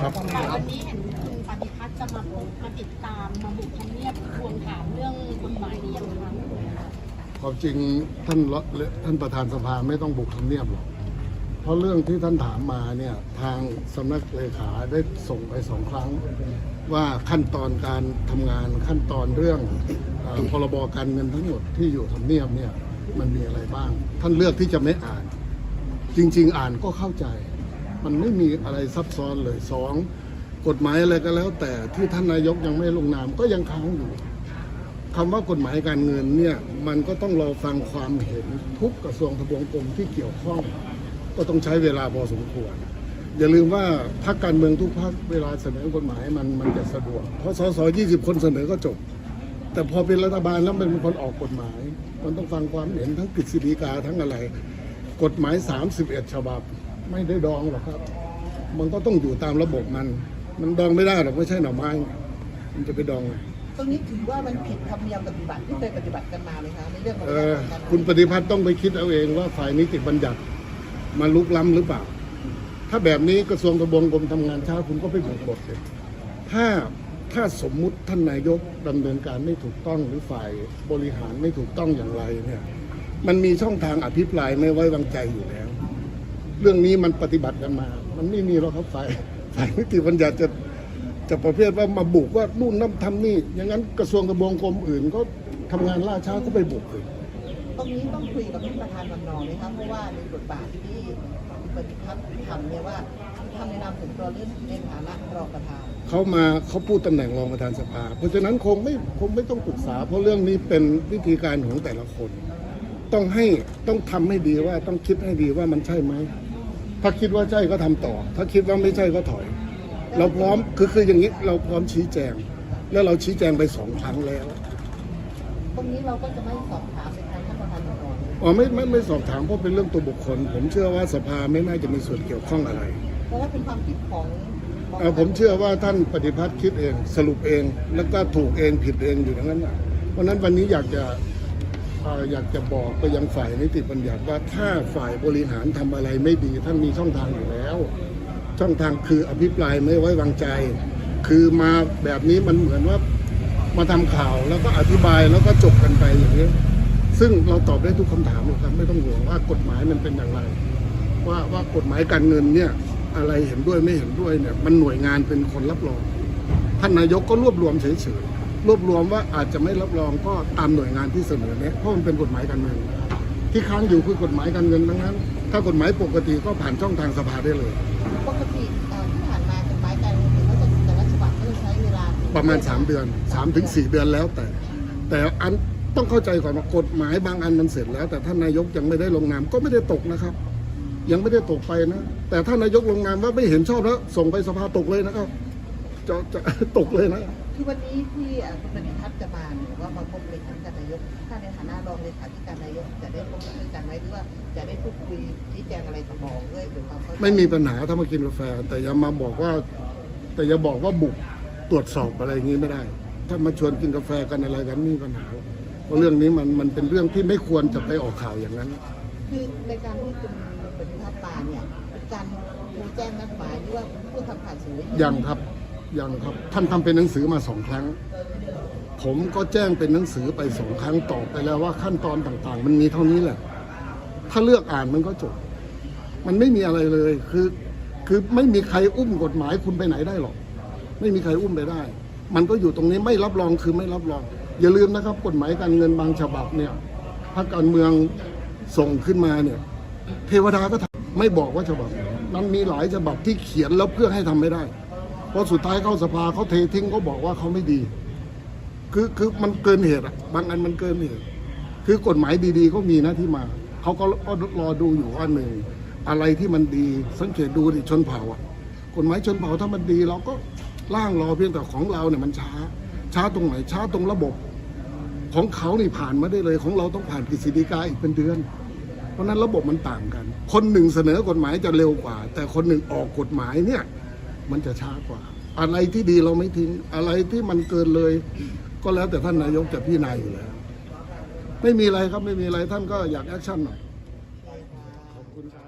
ครับค่ะวันนี้เห็นคุณปฏิพัฒน์จะมาพบมาติดตามมาบุกทำเนียบทวงถามเรื่องกฎหมายนี้ยังคะความจริงท่านรัฐท่านประธานสภาไม่ต้องบุกทำเนียบหรอก เพราะเรื่องที่ท่านถามมาเนี่ยทางสำนักเลขาได้ส่งไปสองครั้ง ว่าขั้นตอนการทำงานขั้นตอนเรื่องเอ่อพรบการเงินทั้งหมดที่อยู่ทำเนียบเนี่ยมันมีอะไรบ้าง ท่านเลือกที่จะไม่อ่าน จริง ๆ อ่านก็เข้าใจ มันไม่มีอะไรซับซ้อนเลยสองกฎหมายอะไรก็แล้ว แต่ที่ท่านนายกยังไม่ลงนามก็ยังค้างอยู่คำว่ากฎหมายการเงินเนี่ยมันก็ต้องรอฟังความเห็นทุกกระทรวงทบวงกรมที่เกี่ยวข้อง ก็ต้องใช้เวลาพอสมควร อย่าลืมว่าพรรคการเมืองทุกพรรคเวลาเสนอกฎหมายมันมันจะสะดวก เพราะสสยี่สิบคนเสนอก็จบ แต่พอเป็นรัฐบาลแล้วมันเป็นคนออกกฎหมาย มันต้องฟังความเห็นทั้งกฤษฎีกาทั้งอะไร กฎหมาย 31 ฉบับ ไม่ได้ดองหรอกครับ มันก็ต้องอยู่ตามระบบมัน มันดองไม่ได้หรอกไม่ใช่หน่อไม้ มันจะไปดองไงตรงนี้ถือว่ามันผิดธรรมเนียมปฏิบัติที่เคยปฏิบัติกันมาไหมคะในเรื่องของเอการอทำงานคุณปฏิพัฒน์ต้องไปคิดเอาเองว่าฝ่ายนิติบัญญัติมาลุกล้ำหรือเปล่า ถ้าแบบนี้กระทรวงทบวงกรมทำงานช้าคุณก็ไปบุกบทเลยถ้าถ้าสมมุติท่านนายกดำเนินการไม่ถูกต้องหรือฝ่ายบริหารไม่ถูกต้องอย่างไรเนี่ย มันมีช่องทางอภิปรายไม่ไว้วางใจอยู่แล้ว เรื่องนี้มันปฏิบัติกันมา มันไม่มีหรอกครับฝ่ายฝ่ายนิติบัญญัติจะจะประเภทว่ามาบุกว่านู่นนั่นทำนี่ อย่างนั้นกระทรวงทบวงกรมอื่นก็ทำงานล่าช้าก็ไปบุกเลยตรงนี้ต้องคุยกับท่านประธานวันนอไหมคะเพราะว่าในบทบาทที่คุณปฏิพัฒน์ทำเนี่ยว่าทำในนามส่วนตัวเรื่องในฐานะรองประธาน เขามาเขาพูดตำแหน่งรองประธานสภา เพราะฉะนั้นคงไม่คงไม่ต้องปรึกษา เพราะเรื่องนี้เป็นวิธีการของแต่ละคน ต้องให้ต้องทำให้ดีว่าต้องคิดให้ดีว่ามันใช่ไหม ถ้าคิดว่าใช่ก็ทำต่อ ถ้าคิดว่าไม่ใช่ก็ถอย เราพร้อมคือคืออย่างนี้เราพร้อมชี้แจง แล้วเราชี้แจงไปสองครั้งแล้ว ตรงนี้เราก็จะไม่สอบถามในทางท่านประธานวันนออ๋อไม่ไม่ไม่สอบถามเพราะเป็นเรื่องตัวบุคคล ผมเชื่อว่าสภาไม่น่าจะมีส่วนเกี่ยวข้องอะไรเพราะว่าเป็นความคิดของเอ่อผมเชื่อว่าท่านปฏิพัฒน์คิดเอง สรุปเองแล้วก็ถูกเองผิดเองอยู่อย่างนั้นน่ะเพราะฉะนั้นวันนี้อยากจะเอ่อ อยากจะบอกไปยังฝ่ายนิติบัญญัติว่าถ้าฝ่ายบริหารทำอะไรไม่ดีท่านมีช่องทางอยู่แล้ว ช่องทางคืออภิปรายไม่ไว้วางใจ คือมาแบบนี้มันเหมือนว่ามาทำข่าวแล้วก็อธิบายแล้วก็จบกันไปอย่างนี้ ซึ่งเราตอบได้ทุกคำถามหรอกครับไม่ต้องห่วงว่ากฎหมายมันเป็นอย่างไร ว่าว่ากฎหมายการเงินเนี่ยอะไรเห็นด้วยไม่เห็นด้วยเนี่ยมันหน่วยงานเป็นคนรับรองท่านนายกก็รวบรวมเฉยๆ รวบรวมว่าอาจจะไม่รับรองก็ตามหน่วยงานที่เสนอเนี่ยเพราะมันเป็นกฎหมายการเงินนะครับที่ค้างอยู่คือกฎหมายการเงินทั้งนั้น ถ้ากฎหมายปกติก็ผ่านช่องทางสภาได้เลย ปกติเอ่อที่ผ่านมากฎหมายการเงินเขาจะแต่ละฉบับก็จะใช้เวลาประมาณ 3 เดือน3ถึง4เดือนแล้วแต่ แต่อันต้องเข้าใจก่อนว่ากฎหมายบางอันมันเสร็จแล้ว แต่ท่านนายกยังไม่ได้ลงนามก็ไม่ได้ตกนะครับ ยังไม่ได้ตกไปนะ แต่ท่านนายกลงนามว่าไม่เห็นชอบแล้วส่งไปสภาตกเลยนะครับจะจะตกเลยนะ คือวันนี้ที่เอ่อคุณปฏิพัฒน์จะมาเนี่ยว่ามาพบเลขาธิการนายก ถ้าในฐานะรองเลขาธิการนายกจะได้พบด้วยกันไหมหรือว่าจะได้พูดคุยชี้แจงอะไรกับบอกด้วยหรือความเข้าใจไม่มีปัญหาถ้ามากินกาแฟ แต่อย่ามาบอกว่า แต่อย่าบอกว่าบุกตรวจสอบอะไรอย่างนี้ไม่ได้ ถ้ามาชวนกินกาแฟกันอะไรกันไม่มีปัญหาเพราะเรื่องนี้มันมันเป็นเรื่องที่ไม่ควรจะไปออกข่าวอย่างนั้น คือในการที่คุณปฏิพัฒน์มาเนี่ยเป็นการโทรแจ้งนัดหมายหรือว่าพูดทำผ่านสื่อยังครับ ยังครับท่านทำเป็นหนังสือมาสองครั้ง ผมก็แจ้งเป็นหนังสือไปสองครั้งตอบไปแล้วว่าขั้นตอนต่างๆ มันมีเท่านี้แหละ ถ้าเลือกอ่านมันก็จบ มันไม่มีอะไรเลยคือ คือไม่มีใครอุ้มกฎหมายคุณไปไหนได้หรอก ไม่มีใครอุ้มไปได้ มันก็อยู่ตรงนี้ไม่รับรองคือไม่รับรอง อย่าลืมนะครับ กฎหมายการเงินบางฉบับเนี่ยพรรคการเมืองส่งขึ้นมาเนี่ยเทวดาก็ทำไม่บอกว่าฉบับนมันมีหลายฉบับที่เขียนแล้วเพื่อให้ทำไม่ได้ เพราะสุดท้ายเข้าสภาเขาเททิ้งเขาบอกว่าเขาไม่ดี คือคือมันเกินเหตุอะบางอันมันเกินเหตุ คือกฎหมายดีๆก็มีนะที่มา เขาก็รอดูอยู่ว่าหนึ่งอะไรที่มันดีสังเกตดูดิชนเผ่าอะกฎหมายชนเผ่าถ้ามันดีเราก็ร่างรอเพียงแต่ของเราเนี่ยมันช้า ช้าตรงไหนช้าตรงระบบ ของเขานี่ผ่านมาได้เลยของเราต้องผ่านกฤษฎีกาอีกเป็นเดือน เพราะนั้นระบบมันต่างกัน คนหนึ่งเสนอกฎหมายจะเร็วกว่า แต่คนหนึ่งออกกฎหมายเนี่ย มันจะช้ากว่า อะไรที่ดีเราไม่ทิ้ง อะไรที่มันเกินเลย ก็แล้วแต่ท่านนายกจะพิจารณาอยู่แล้ว ไม่มีอะไรครับไม่มีอะไรท่านก็อยากแอคชั่นหน่อยขอบคุณครับ